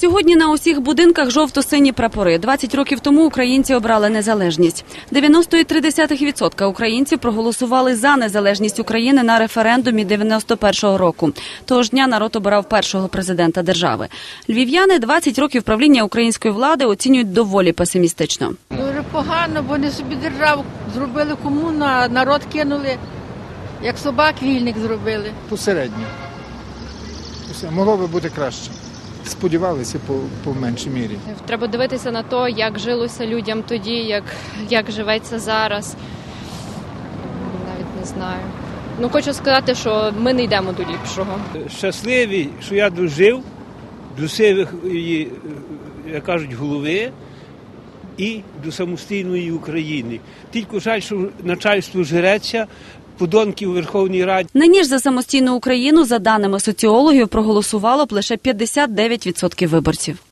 Сьогодні на усіх будинках жовто-сині прапори. 20 років тому українці обрали незалежність. 90,3% українців проголосували за незалежність України на референдумі 91-го року. Того ж дня народ обирав першого президента держави. Львів'яни 20 років правління української влади оцінюють доволі песимістично. Дуже погано, бо вони собі державу зробили комуну, а народ кинули, як собак вільник зробили. посередньо. Могло би бути краще. Сподівалися по, по меншій мірі. Треба дивитися на те, як жилося людям тоді, як, як живеться зараз. Навіть не знаю. Ну, хочу сказати, що ми не йдемо до ліпшого. щасливий, що я дожив до сивої, е, як кажуть, голови і до самостійної України. Тільки жаль, що начальство жреться, подонки у Верховній Раді. Нині ж за самостійну Україну, за даними соціологів, проголосувало б лише 59% виборців.